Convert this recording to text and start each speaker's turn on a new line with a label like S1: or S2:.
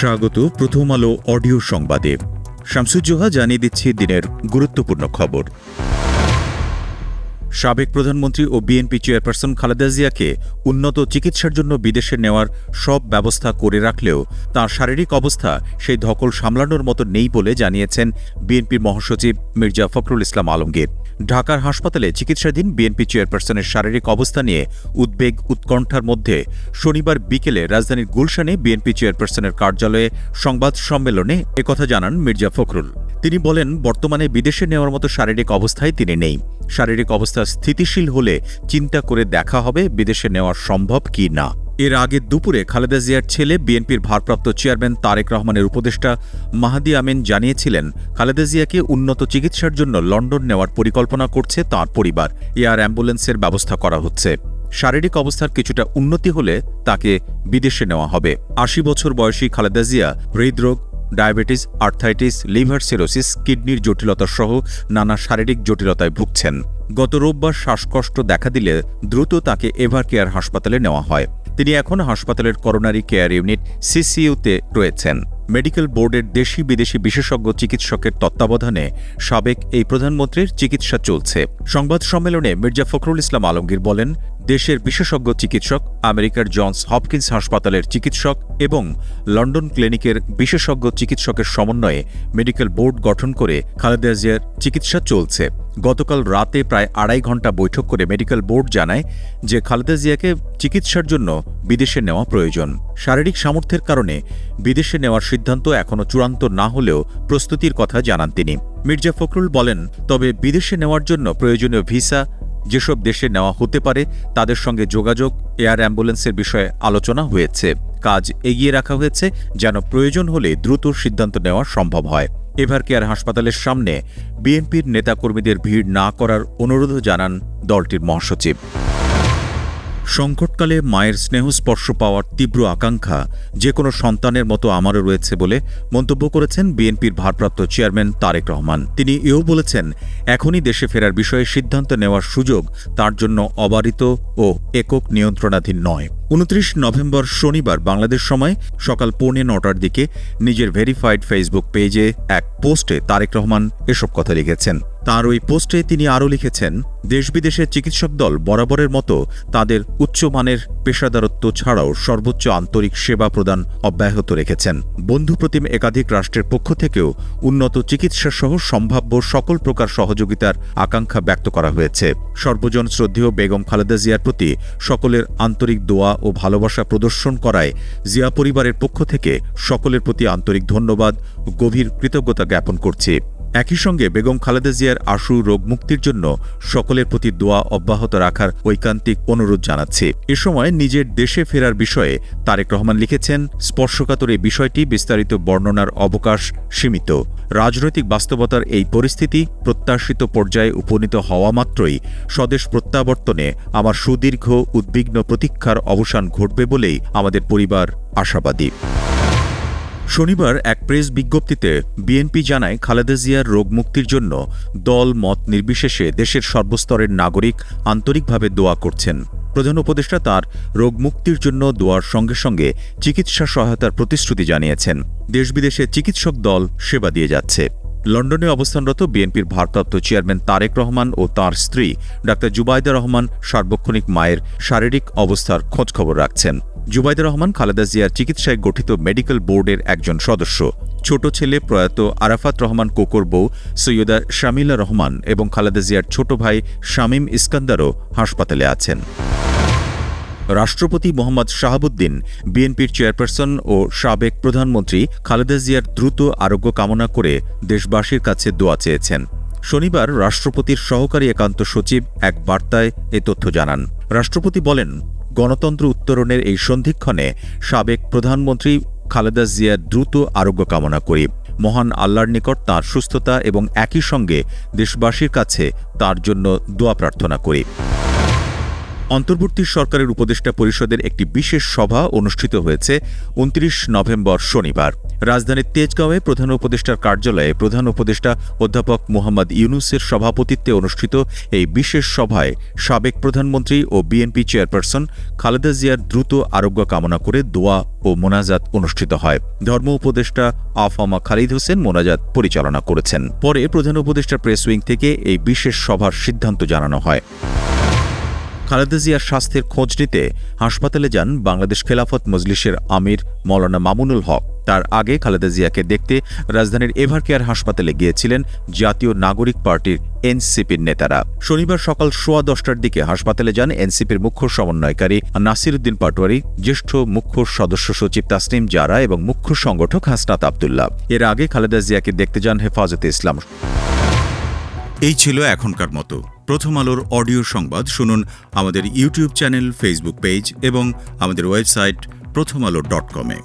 S1: স্বাগত প্রথম আলো অডিও সংবাদে। শামসুজ্জোহা জানিয়ে দিচ্ছে দিনের গুরুত্বপূর্ণ খবর। সাবেক প্রধানমন্ত্রী ও বিএনপি চেয়ারপারসন খালেদা জিয়াকে উন্নত চিকিৎসার জন্য বিদেশে নেওয়ার সব ব্যবস্থা করে রাখলেও তাঁর শারীরিক অবস্থা সেই ধকল সামলানোর মতো নেই বলে জানিয়েছেন বিএনপির মহাসচিব মির্জা ফখরুল ইসলাম আলমগীর। ঢাকার হাসপাতালে চিকিৎসাধীন বিএনপি চেয়ারপারসনের শারীরিক অবস্থা নিয়ে উদ্বেগ উৎকণ্ঠার মধ্যে শনিবার বিকেলে রাজধানীর গুলশানে বিএনপি চেয়ারপারসনের কার্যালয়ে সংবাদ সম্মেলনে একথা জানান মির্জা ফখরুল। তিনি বলেন, বর্তমানে বিদেশে নেওয়ার মতো শারীরিক অবস্থায় তিনি নেই। শারীরিক অবস্থা স্থিতিশীল হলে চিন্তা করে দেখা হবে বিদেশে নেওয়া সম্ভব কি না। এর আগে দুপুরে খালেদা জিয়ার ছেলে বিএনপির ভারপ্রাপ্ত চেয়ারম্যান তারেক রহমানের উপদেষ্টা মাহাদি আমিন জানিয়েছিলেন, খালেদা জিয়াকে উন্নত চিকিৎসার জন্য লন্ডন নেওয়ার পরিকল্পনা করছে তাঁর পরিবার। এয়ার অ্যাম্বুলেন্সের ব্যবস্থা করা হচ্ছে। শারীরিক অবস্থার কিছুটা উন্নতি হলে তাকে বিদেশে নেওয়া হবে। আশি বছর বয়সী খালেদা জিয়া হৃদরোগ ডায়াবেটিস, আর্থাইটিস, লিভার সিরোসিস, কিডনির জটিলতা সহ নানা শারীরিক জটিলতায় ভুগছেন। গত রোববার শ্বাসকষ্ট দেখা দিলে দ্রুত তাকে এভার কেয়ার হাসপাতালে নেওয়া হয়। তিনি এখন হাসপাতালের করোনারি কেয়ার ইউনিট সিসিইউতে রয়েছেন। মেডিকেল বোর্ডের দেশি বিদেশি বিশেষজ্ঞ চিকিৎসকের তত্ত্বাবধানে সাবেক এই প্রধানমন্ত্রীর চিকিৎসা চলছে। সংবাদ সম্মেলনে মির্জা ফখরুল ইসলাম আলমগীর বলেন, দেশের বিশেষজ্ঞ চিকিৎসক, আমেরিকার জনস হপকিন্স হাসপাতালের চিকিৎসক এবং লন্ডন ক্লিনিকের বিশেষজ্ঞ চিকিৎসকের সমন্বয়ে মেডিকেল বোর্ড গঠন করে খালেদা জিয়ার চিকিৎসা চলছে। গতকাল রাতে প্রায় আড়াই ঘণ্টা বৈঠক করে মেডিকেল বোর্ড জানায় যে খালেদা জিয়াকে চিকিৎসার জন্য বিদেশে নেওয়া প্রয়োজন। শারীরিক সামর্থ্যের কারণে বিদেশে নেওয়ার সিদ্ধান্ত এখনও চূড়ান্ত না হলেও প্রস্তুতির কথা জানান তিনি। মির্জা ফখরুল বলেন, তবে বিদেশে নেওয়ার জন্য প্রয়োজনীয় ভিসা, যেসব দেশে নেওয়া হতে পারে, তাদের সঙ্গে যোগাযোগ, এয়ার অ্যাম্বুলেন্সের বিষয়ে আলোচনা হয়েছে। কাজ এগিয়ে রাখা হয়েছে যেন প্রয়োজন হলে দ্রুত সিদ্ধান্ত নেওয়া সম্ভব হয়। এভার কেয়ার হাসপাতালের সামনে বিএনপির নেতাকর্মীদের ভিড় না করার অনুরোধও জানান দলটির মহাসচিব। সংকটকালে মায়ের স্নেহস্পর্শ পাওয়ার তীব্র আকাঙ্ক্ষা যে কোনো সন্তানের মতো আমারও রয়েছে বলে মন্তব্য করেছেন বিএনপির ভারপ্রাপ্ত চেয়ারম্যান তারেক রহমান। তিনি এও বলেছেন, এখনই দেশে ফেরার বিষয়ে সিদ্ধান্ত নেওয়ার সুযোগ তার জন্য অবারিত ও একক নিয়ন্ত্রণাধীন নয়। উনত্রিশ নভেম্বর শনিবার বাংলাদেশ সময় সকাল পৌনে নটার দিকে নিজের ভেরিফাইড ফেসবুক পেজে এক পোস্টে তারেক রহমান এসব কথা লিখেছেন। তার ওই পোস্টে তিনি আরও লিখেছেন দেশ বিদেশের চিকিৎসক দল বরাবরের মতো তাদের উচ্চমানের পেশাদারত্ব ছাড়াও সর্বোচ্চ আন্তরিক সেবা প্রদান অব্যাহত রেখেছেন। বন্ধুপ্রতিম একাধিক রাষ্ট্রের পক্ষ থেকেও উন্নত চিকিৎসা সহ সম্ভাব্য সকল প্রকার সহযোগিতার আকাঙ্ক্ষা ব্যক্ত করা হয়েছে। সর্বজন শ্রদ্ধেয় বেগম খালেদা জিয়ার প্রতি সকলের আন্তরিক দোয়া ও ভালোবাসা প্রদর্শন করায় জিয়া পরিবারের পক্ষ থেকে সকলের প্রতি আন্তরিক ধন্যবাদ গভীর কৃতজ্ঞতা জ্ঞাপন করছি। একই সঙ্গে বেগম খালেদা জিয়ার আশু রোগ মুক্তির জন্য সকলের প্রতি দোয়া অব্যাহত রাখার ঐকান্তিক অনুরোধ জানাচ্ছি। এ সময় নিজের দেশে ফেরার বিষয়ে তারেক রহমান লিখেছেন, স্পর্শকাতর এই বিষয়টি বিস্তারিত বর্ণনার অবকাশ সীমিত। রাজনৈতিক বাস্তবতার এই পরিস্থিতি প্রত্যাশিত পর্যায়ে উপনীত হওয়া মাত্রই স্বদেশ প্রত্যাবর্তনে আমার সুদীর্ঘ উদ্বিগ্ন প্রতীক্ষার অবসান ঘটবে বলেই আমাদের পরিবার আশাবাদী। শনিবার এক প্রেস বিজ্ঞপ্তিতে বিএনপি জানায় খালেদা জিয়ার রোগ মুক্তির জন্য দল, মত নির্বিশেষে দেশের সর্বস্তরের নাগরিক আন্তরিকভাবে দোয়া করছেন। প্রধান উপদেষ্টা তার রোগ মুক্তির জন্য দোয়ার সঙ্গে সঙ্গে চিকিৎসা সহায়তার প্রতিশ্রুতি জানিয়েছেন। দেশ বিদেশে চিকিৎসক দল সেবা দিয়ে যাচ্ছে। লন্ডনে অবস্থানরত বিএনপির ভারপ্রাপ্ত চেয়ারম্যান তারেক রহমান ও তার স্ত্রী ডাক্তার জুবাইদা রহমান সার্বক্ষণিক মায়ের শারীরিক অবস্থার খোঁজখবর রাখছেন। জুবাইদা রহমান, খালেদা জিয়ার চিকিৎসায় গঠিত মেডিকেল বোর্ডের একজন সদস্য। ছোট ছেলে প্রয়াত আরাফাত রহমান, কোকর বউ সৈয়দা শামিলা রহমান এবং খালেদা জিয়ার ছোট ভাই শামীম ইস্কান্দারও হাসপাতালে আছেন। রাষ্ট্রপতি মোহাম্মদ শাহাবুদ্দিন, বিএনপির চেয়ারপারসন ও সাবেক প্রধানমন্ত্রী খালেদা জিয়ার দ্রুত আরোগ্য কামনা করে দেশবাসীর কাছে দোয়া চেয়েছেন। শনিবার রাষ্ট্রপতির সহকারী একান্ত সচিব এক বার্তায় এ তথ্য জানান। রাষ্ট্রপতি বলেন, গণতন্ত্র উত্তরণের এই সন্ধিক্ষণে সাবেক প্রধানমন্ত্রী খালেদা জিয়ার দ্রুত আরোগ্য কামনা করি। মহান আল্লাহর নিকট তাঁর সুস্থতা এবং একই সঙ্গে দেশবাসীর কাছে তার জন্য দোয়া প্রার্থনা করি। অন্তর্বর্তী সরকারের উপদেষ্টা পরিষদের একটি বিশেষ সভা অনুষ্ঠিত হয়েছে উনত্রিশ নভেম্বর শনিবার। রাজধানীর তেজগাঁওয়ে প্রধান উপদেষ্টার কার্যালয়ে প্রধান উপদেষ্টা অধ্যাপক মোহাম্মদ ইউনুসের সভাপতিত্বে অনুষ্ঠিত এই বিশেষ সভায় সাবেক প্রধানমন্ত্রী ও বিএনপি চেয়ারপারসন খালেদা জিয়ার দ্রুত আরোগ্য কামনা করে দোয়া ও মোনাজাত অনুষ্ঠিত হয়। ধর্ম উপদেষ্টা আফামা খালিদ হোসেন মোনাজাত পরিচালনা করেছেন। পরে প্রধান উপদেষ্টা প্রেস উইং থেকে এই বিশেষ সভার সিদ্ধান্ত জানানো হয়। খালেদা জিয়ার স্বাস্থ্যের খোঁজ নিতে হাসপাতালে যান বাংলাদেশ খেলাফত মজলিসের আমির মৌলানা মামুনুল হক। তার আগে খালেদা জিয়াকে দেখতে রাজধানীর এভারকেয়ার হাসপাতালে গিয়েছিলেন জাতীয় নাগরিক পার্টির এনসিপির নেতারা। শনিবার সকাল সোয়া দশটার দিকে হাসপাতালে যান এনসিপির মুখ্য সমন্বয়কারী নাসিরুদ্দিন পাটোয়ারি, জ্যেষ্ঠ মুখ্য সদস্য সচিব তাসনিম জারা এবং মুখ্য সংগঠক হাসনাত আবদুল্লাহ। এর আগে খালেদা জিয়াকে দেখতে যান হেফাজতে ইসলাম। এই ছিল এখনকার মতো। প্রথম আলোর অডিও সংবাদ শুনুন আমাদের ইউটিউব চ্যানেল ফেসবুক পেজ এবং আমাদের ওয়েবসাইট প্রথম আলো ডট কমে